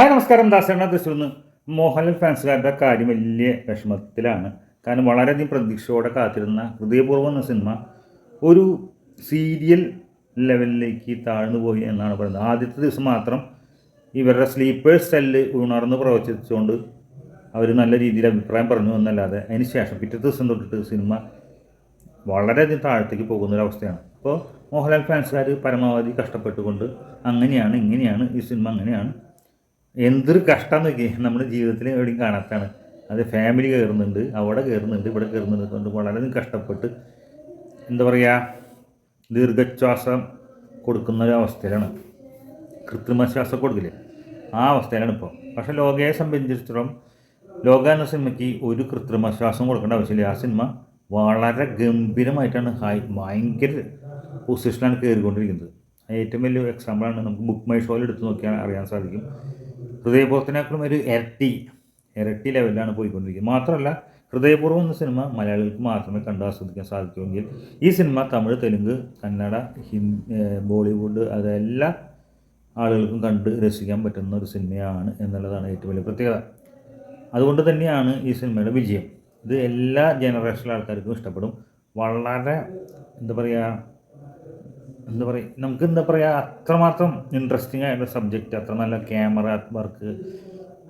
Hi നമസ്കാരം. ദാസേണ തൃശ്ശൂർ മോഹൻലാൽ ഫാൻസുകാരുടെ കാര്യം വലിയ വിഷമത്തിലാണ്. കാരണം വളരെയധികം പ്രതീക്ഷയോടെ കാത്തിരുന്ന ഹൃദയപൂർവം എന്ന സിനിമ ഒരു സീരിയൽ ലെവലിലേക്ക് താഴ്ന്നു പോയി എന്നാണ് പറയുന്നത്. ആദ്യത്തെ ദിവസം മാത്രം ഇവരുടെ സ്ലീപ്പേഴ്സ് സെല്ല് ഉണർന്ന് പ്രവചിച്ചുകൊണ്ട് അവർ നല്ല രീതിയിൽ അഭിപ്രായം പറഞ്ഞു എന്നല്ലാതെ അതിന് ശേഷം പിറ്റേ ദിവസം തൊട്ടിട്ട് സിനിമ വളരെയധികം താഴത്തേക്ക് പോകുന്ന ഒരു അവസ്ഥയാണ്. അപ്പോൾ മോഹൻലാൽ ഫാൻസുകാർ പരമാവധി കഷ്ടപ്പെട്ടുകൊണ്ട് അങ്ങനെയാണ് ഇങ്ങനെയാണ് ഈ സിനിമ അങ്ങനെയാണ് എന്തൊരു കഷ്ടം നോക്കി. നമ്മുടെ ജീവിതത്തിൽ എവിടെയും കാണാത്താണ് അത് ഫാമിലി കയറുന്നുണ്ട് അവിടെ കയറുന്നുണ്ട് ഇവിടെ കയറുന്നുണ്ട്. കൊണ്ട് വളരെ കഷ്ടപ്പെട്ട് എന്താ പറയുക ദീർഘശ്വാസം കൊടുക്കുന്ന ഒരു അവസ്ഥയിലാണ്. കൃത്രിമ ശ്വാസം കൊടുക്കില്ലേ? ആ അവസ്ഥയിലാണ് ഇപ്പോൾ പക്ഷേ ലോകയെ സംബന്ധിച്ചിടത്തോളം ലോക എന്ന സിനിമയ്ക്ക് ഒരു കൃത്രിമ ശ്വാസം കൊടുക്കേണ്ട ആവശ്യമില്ല. ആ സിനിമ വളരെ ഗംഭീരമായിട്ടാണ് ഹൈ ഭയങ്കര പൊസിഷനാണ് കയറിക്കൊണ്ടിരിക്കുന്നത്. ഏറ്റവും വലിയ എക്സാമ്പിളാണ് നമുക്ക് ബുക്ക് മൈ ഷോയിൽ എടുത്ത് നോക്കിയാൽ അറിയാൻ സാധിക്കും. ഹൃദയപൂർവത്തിനേക്കാളും ഒരു ഇരട്ടി ഇരട്ടി ലെവലിലാണ് പോയിക്കൊണ്ടിരിക്കുന്നത്. മാത്രമല്ല ഹൃദയപൂർവം എന്ന സിനിമ മലയാളികൾക്ക് മാത്രമേ കണ്ട് ആസ്വദിക്കാൻ സാധിക്കുമെങ്കിൽ ഈ സിനിമ തമിഴ് തെലുങ്ക് കന്നഡ ഹിന്ദി ബോളിവുഡ് അതെല്ലാ ആളുകൾക്കും കണ്ട് രസിക്കാൻ പറ്റുന്ന ഒരു സിനിമയാണ് എന്നുള്ളതാണ് ഏറ്റവും വലിയ പ്രത്യേകത. അതുകൊണ്ട് തന്നെയാണ് ഈ സിനിമയുടെ വിജയം. ഇത് എല്ലാ ജനറേഷനിലെ ആൾക്കാർക്കും ഇഷ്ടപ്പെടും. വളരെ എന്താ പറയുക എന്താ പറയുക നമുക്ക് എന്താ പറയുക അത്രമാത്രം ഇൻട്രസ്റ്റിംഗ് ആയിട്ടുള്ള സബ്ജക്റ്റ് അത്ര നല്ല ക്യാമറ വർക്ക്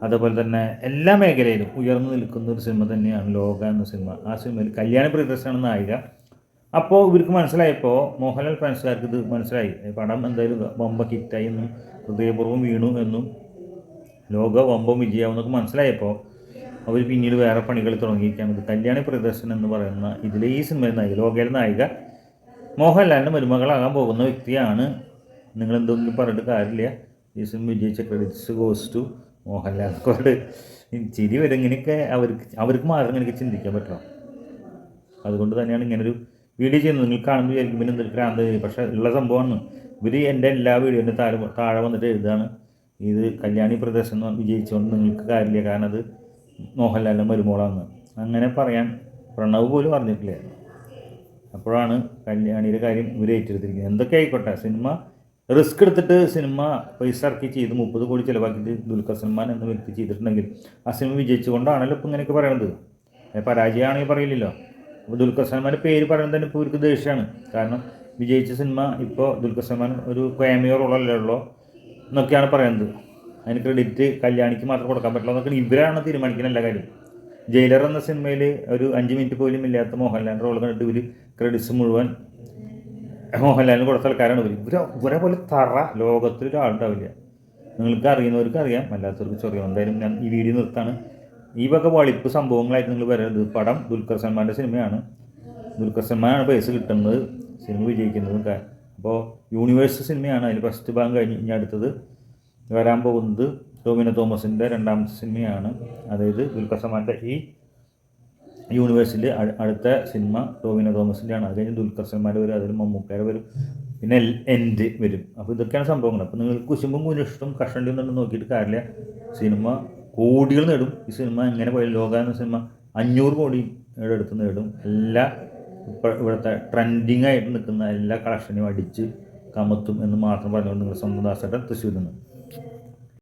അതുപോലെ തന്നെ എല്ലാ മേഖലയിലും ഉയർന്നു നിൽക്കുന്ന ഒരു സിനിമ തന്നെയാണ് ലോക എന്ന സിനിമ ആ സിനിമയിൽ കല്യാണ പ്രിയദർശനാണ് നായിക. അപ്പോൾ ഇവർക്ക് മനസ്സിലായപ്പോൾ മോഹൻലാൽ ഫാൻസുകാർക്ക് ഇത് മനസ്സിലായി. പടം എന്തായാലും ബൊമ്പ ഹിറ്റായി എന്നും ഹൃദയപൂർവം വീണു എന്നും ലോക വമ്പം വിജയാവുന്നൊക്കെ മനസ്സിലായപ്പോൾ അവർ പിന്നീട് വേറെ പണികൾ തുടങ്ങിയിരിക്കുകയാണ്. കല്യാണി പ്രദർശനം എന്ന് പറയുന്ന ഇതിലെ ഈ സിനിമയിൽ നായിക ലോകയിലെ നായിക മോഹൻലാലിന്റെ മരുമകളാകാൻ പോകുന്ന വ്യക്തിയാണ്. നിങ്ങൾ എന്തെങ്കിലും പറഞ്ഞിട്ട് കാര്യമില്ല. ഈ സിനിമ വിജയിച്ച ക്രെഡിറ്റ്സ് ഗോസ് ടു മോഹൻലാൽ. കോട് ചിരി വരും ഇങ്ങനെയൊക്കെ അവർക്ക് അവർക്ക് മാത്രം എനിക്ക് ചിന്തിക്കാൻ പറ്റണം. അതുകൊണ്ട് തന്നെയാണ് ഇങ്ങനൊരു വീഡിയോ ചെയ്യുന്നത്. നിങ്ങൾ കാണുമ്പോൾ വിചാരിക്കും പിന്നെ എന്തൊരു ഭ്രാന്ത് പക്ഷേ ഉള്ള സംഭവമാണ്. ഇവർ എന്റെ എല്ലാ വീഡിയോന്റെ താഴെ താഴെ വന്നിട്ട് എഴുതാണ് ഇത് കല്യാണി പ്രദർശനം വിജയിച്ചുകൊണ്ട് നിങ്ങൾക്ക് കാര്യമില്ല. കാരണം അത് മോഹൻലാലിന്റെ മരുമോളാണ് അങ്ങനെ പറയാൻ പ്രണവ് പോലും പറഞ്ഞിട്ടില്ല അപ്പോഴാണ് കല്യാണിയുടെ കാര്യം ഇവർ ഏറ്റെടുത്തിരിക്കുന്നത്. എന്തൊക്കെ ആയിക്കോട്ടെ സിനിമ റിസ്ക് എടുത്തിട്ട് സിനിമ പൈസ ഇറക്കി ചെയ്ത് മുപ്പത് കോടി ചിലവാക്കിയിട്ട് ദുൽഖർ സൽമാൻ എന്ന വ്യക്തി ചെയ്തിട്ടുണ്ടെങ്കിൽ ആ സിനിമ വിജയിച്ചുകൊണ്ടാണല്ലോ ഇപ്പം ഇങ്ങനെയൊക്കെ പറയുന്നത് ഏ, പരാജയമാണെങ്കിൽ പറയില്ലല്ലോ. അപ്പോൾ ദുൽഖർ സൽമാന്റെ പേര് പറയുന്നത് തന്നെ ഇപ്പോൾ ഇവർക്ക് ദേഷ്യമാണ്. കാരണം വിജയിച്ച സിനിമ ഇപ്പോൾ ദുൽഖർ സൽമാൻ ഒരു ക്യാമിയോ റോളല്ലേ ഉള്ളോ എന്നൊക്കെയാണ് പറയുന്നത് അതിന് ക്രെഡിറ്റ് കല്യാണിക്ക് മാത്രം കൊടുക്കാൻ പറ്റില്ല എന്നൊക്കെ ഇവരാണ് തീരുമാനിക്കുന്ന എല്ലാ കാര്യം ജയിലർ എന്ന സിനിമയിൽ ഒരു അഞ്ച് മിനിറ്റ് പോലും ഇല്ലാത്ത മോഹൻലാലിന്റെ റോൾ കണ്ടിട്ട് ഇവർ ക്രെഡിറ്റ്സ് മുഴുവൻ മോഹൻലാലിന് കൊടുത്ത ആൾക്കാരാണ് ഇവർ ഇവരെ. ഇവരെ പോലെ തറ ലോകത്തിൽ ഒരാളുണ്ടാവില്ല നിങ്ങൾക്ക് അറിയുന്നവർക്ക് അറിയാം അല്ലാത്തവർക്ക് ചെറിയ എന്തായാലും ഞാൻ ഈ വീഡിയോ നിർത്താണ്. ഈ വക വളിപ്പ് സംഭവങ്ങളായിട്ട് നിങ്ങൾ വരരുത്. പടം ദുൽഖർ സൽമാന്റെ സിനിമയാണ്. ദുൽഖർ സൽമാനാണ് പൈസ കിട്ടുന്നത് സിനിമ വിജയിക്കുന്നതും അപ്പോൾ യൂണിവേഴ്സ് സിനിമയാണ് അതിൽ ഫസ്റ്റ് ഭാഗം കഴിഞ്ഞ് ഇനി അടുത്തത് വരാൻ പോകുന്നത്. ടോമിനോ തോമസിന്റെ രണ്ടാം സിനിമയാണ്. അതായത് ദുൽഖർ സൽമാന്റെ ഈ യൂണിവേഴ്സിൽ അടുത്ത സിനിമ ടോവിനോ തോമസിന്റെയാണ് അത് കഴിഞ്ഞ് ദുൽഖർ വരും അതിൽ മമ്മൂക്കാർ വരും പിന്നെ എൻഡ് വരും. അപ്പോൾ ഇതൊക്കെയാണ് സംഭവങ്ങൾ അപ്പോൾ നിങ്ങൾ കുശുമ്പും കുനിഷ്ടം കഷണ്ടി ഒന്നും നോക്കിയിട്ട് കാര്യമില്ല. സിനിമ കോടികൾ നേടും. ഈ സിനിമ എങ്ങനെ പോയാലും ലോക എന്ന സിനിമ അഞ്ഞൂറ് കോടിയുടെ അടുത്ത് നേടും. എല്ലാ ഇവിടുത്തെ ട്രെൻഡിങ് ആയിട്ട് നിൽക്കുന്ന എല്ലാ കളക്ഷനും അടിച്ച് കമത്തും എന്ന് മാത്രം പറഞ്ഞുകൊണ്ട് നിങ്ങൾ സ്വന്തം ദാസേട്ടൻ തൃശ്ശൂരിൽ നിന്ന്.